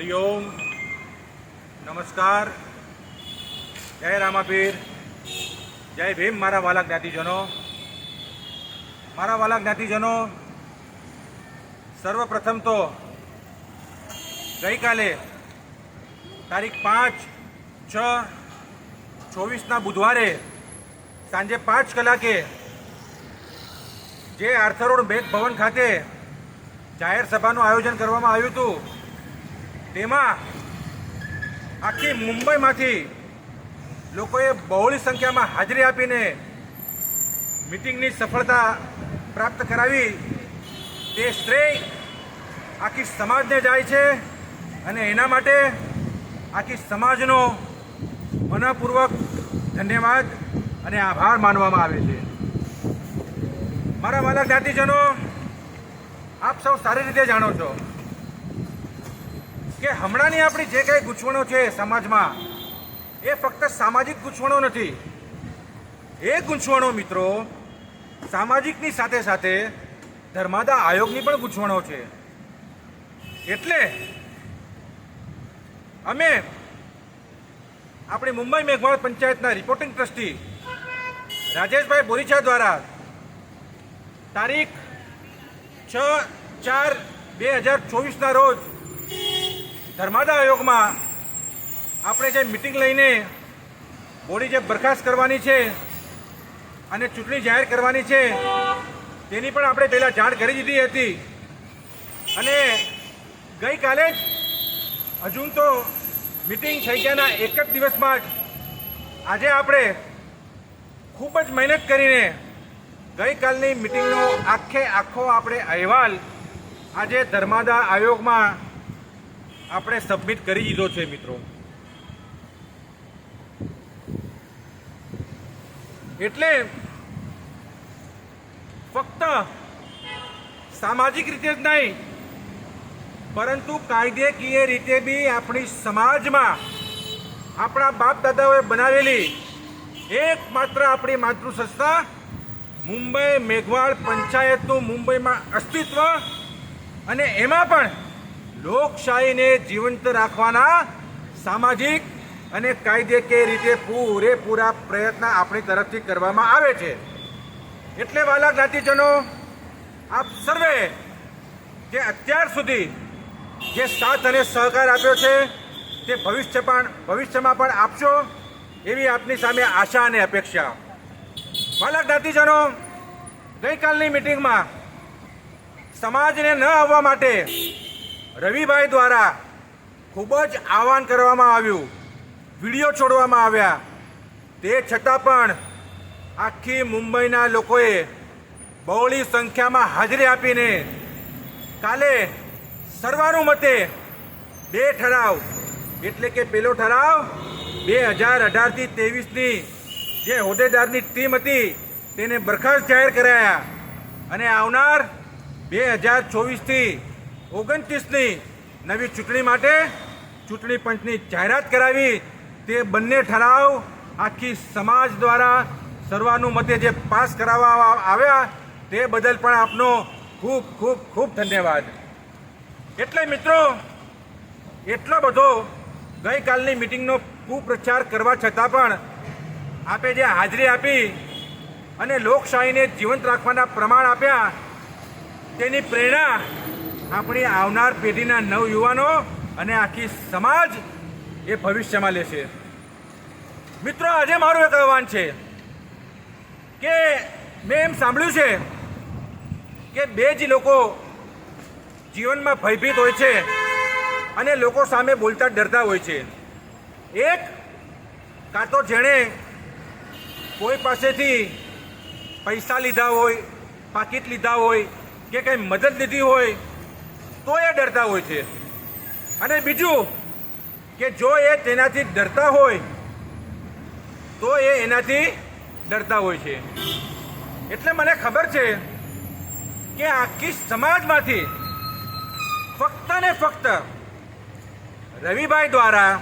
હરિઓમ નમસ્કાર જય રામાપીર જય ભીમ મારા વાલા જ્ઞાતિજનો મારા વાલા જ્ઞાતિજનો સર્વપ્રથમ તો ગઈકાલે તારીખ પાંચ છ ચોવીસના બુધવારે સાંજે પાંચ કલાકે જે આર્થર રોડ બેંક ભવન ખાતે જાહેર સભાનું આયોજન કરવામાં આવ્યું હતું। તેમાં આખી મુંબઈમાંથી લોકોએ બહોળી સંખ્યામાં હાજરી આપીને મિટિંગની સફળતા પ્રાપ્ત કરાવી. તે શ્રેય આખી સમાજને જાય છે અને એના માટે આખી સમાજનો મનપૂર્વક ધન્યવાદ અને આભાર માનવામાં આવે છે. મારા વાલા જ્ઞાતિજનો, આપ સૌ સારી રીતે જાણો છો. કે હમણાંની આપણી જે કંઈ ગૂંચવણો છે સમાજમાં, એ ફક્ત સામાજિક ગૂંચવણો નથી. એ ગૂંચવણો મિત્રો, સામાજિકની સાથે સાથે ધર્માદા આયોગની પણ ગૂંચવણો છે. એટલે અમે આપણી મુંબઈ મેઘવાળ પંચાયતના રિપોર્ટિંગ ટ્રસ્ટી રાજેશભાઈ બોરીચા દ્વારા તારીખ છ ચાર બે હજાર ચોવીસના રોજ ધર્માદા આયોગમાં આપણે જે મિટિંગ લઈને બોડી જે બરખાસ્ત કરવાની છે અને ચૂંટણી જાહેર કરવાની છે, તેની પણ આપણે પહેલાં જાણ કરી દીધી હતી. અને ગઈકાલે જ હજુ તો મિટિંગ થઈ ગયાના એક જ દિવસમાં જ આજે આપણે ખૂબ જ મહેનત કરીને ગઈકાલની મિટિંગનો આખે આખો આપણે અહેવાલ આજે ધર્માદા આયોગમાં આપણે સબમિટ કરી દીધો છે, મિત્રો. એટલે ફક્ત સામાજિક રીતે જ નહીં, પરંતુ કાયદેકીય રીતે બી આપણી સમાજમાં આપણા બાપ દાદાઓએ બનાવેલી એકમાત્ર આપણી માતૃ સંસ્થા મુંબઈ મેઘવાળ પંચાયતનું મુંબઈમાં અસ્તિત્વ. અને એમાં પણ લોકશાહીને જીવંત રાખવાના સામાજિક અને કાયદેકીય રીતે પૂરેપૂરા પ્રયત્ન આપણી તરફથી કરવામાં આવે છે. એટલે વાલા જ્ઞાતિજનો, આપ સર્વે જે અત્યાર સુધી જે સાથ અને સહકાર આપ્યો છે, તે ભવિષ્ય પણ, ભવિષ્યમાં પણ આપશો એવી આપની સામે આશા અને અપેક્ષા. વાલા જ્ઞાતિજનો, ગઈકાલની મિટિંગમાં સમાજને ન આવવા માટે રવિભાઈ દ્વારા ખૂબ જ આહવાન કરવામાં આવ્યું. વીડિયો છોડવામાં આવ્યા. તે છતાં પણ આખી મુંબઈના લોકોએ બહોળી સંખ્યામાં હાજરી આપીને કાલે સર્વાનુમતે બે ઠરાવ, એટલે કે પેલો ઠરાવ બે હજાર અઢારથી ત્રેવીસની જે હોદ્દેદારની ટીમ હતી તેને બરખાસ્ત જાહેર કરાયા. અને આવનાર બે હજાર ચોવીસથી ઓગણત્રીસની નવી ચૂંટણી માટે ચૂંટણી પંચની જાહેરાત કરાવી. તે બંને ઠરાવ આખી સમાજ દ્વારા સર્વાનુમતે જે પાસ કરાવવા આવ્યા તે બદલ પણ આપનો ખૂબ ખૂબ ખૂબ ધન્યવાદ. એટલે મિત્રો, એટલો બધો ગઈકાલની મિટિંગનો કુપ્રચાર કરવા છતાં પણ આપે જે હાજરી આપી અને લોકશાહીને જીવંત રાખવાના પ્રમાણ આપ્યા, તેની પ્રેરણા આપણી આવનાર પેઢીના નવયુવાનો અને આખી સમાજ એ ભવિષ્યમાં લેશે. મિત્રો, આજે મારું એક આહવાન છે કે મેં એમ સાંભળ્યું છે કે બે જ લોકો જીવનમાં ભયભીત હોય છે અને લોકો સામે બોલતા ડરતા હોય છે. એક, કાં તો જેણે કોઈ પાસેથી પૈસા લીધા હોય, પાકીટ લીધા હોય કે કંઈ મદદ લીધી હોય તો એ ડરતા હોય છે. અને બીજું કે જો એ તેનાથી ડરતા હોય, તો એ એનાથી ડરતા હોય છે. એટલે મને ખબર છે કે આખી સમાજમાંથી ફક્ત ને ફક્ત રવિભાઈ દ્વારા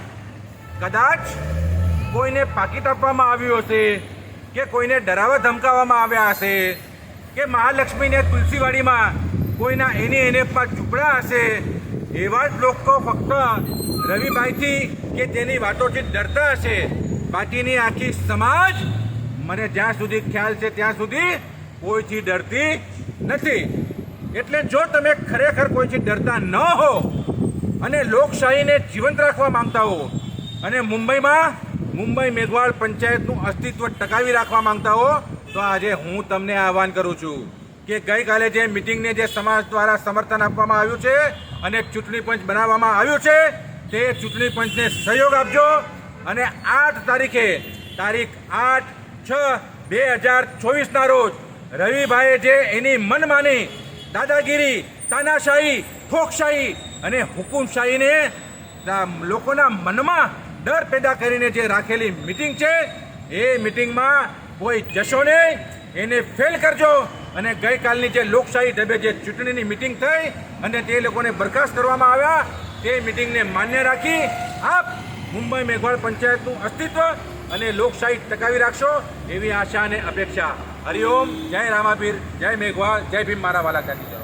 કદાચ કોઈને પાકીટ આપવામાં આવ્યું હશે, કે કોઈને ડરાવવા ધમકાવવામાં આવ્યા હશે, કે મહાલક્ષ્મીને તુલસીવાડીમાં કોઈના એને એને પર ઝૂંપડા હશે, એવા જ લોકો ફક્ત રવિભાઈથી કે તેની વાતોથી ડરતા હશે. બાકીની આખી સમાજ, મને જ્યાં સુધી ખ્યાલ છે ત્યાં સુધી કોઈથી ડરતી નથી. એટલે જો તમે ખરેખર કોઈથી ડરતા ન હો અને લોકશાહીને જીવંત રાખવા માંગતા હો અને મુંબઈમાં મુંબઈ મેઘવાળ પંચાયતનું અસ્તિત્વ ટકાવી રાખવા માંગતા હો, તો આજે હું તમને આહવાન કરું છું. કે ગઈકાલે જે મિટિંગને જે સમાજ દ્વારા સમર્થન આપવામાં આવ્યું છે અને ચૂંટણી પંચ બનાવવામાં આવ્યું છે, તે ચૂંટણી પંચને સહયોગ આપજો. અને આઠ તારીખે, તારીખ આઠ છ બે હજાર ચોવીસના રોજ, રવિભાઈએ જે એની મનમાની દાદાગીરી, તાનાશાહી ખોખશાહી અને હુકુમશાહીને લોકોના મનમાં ડર પેદા કરીને જે રાખેલી મિટિંગ છે, એ મિટિંગમાં કોઈ જશો નહીં. એને ફેલ કરજો. અને ગઈકાલની જે લોકશાહી ઢબે જે ચૂંટણીની મિટિંગ થઈ અને તે લોકોને બરખાસ્ત કરવામાં આવ્યા, તે મિટિંગને માન્ય રાખી આપ મુંબઈ મેઘવાળ પંચાયતનું અસ્તિત્વ અને લોકશાહી ટકાવી રાખશો એવી આશા અને અપેક્ષા. હરિઓમ જય રામાપીર, જય મેઘવાળ, જય ભીમ મારા વાલા કાઢી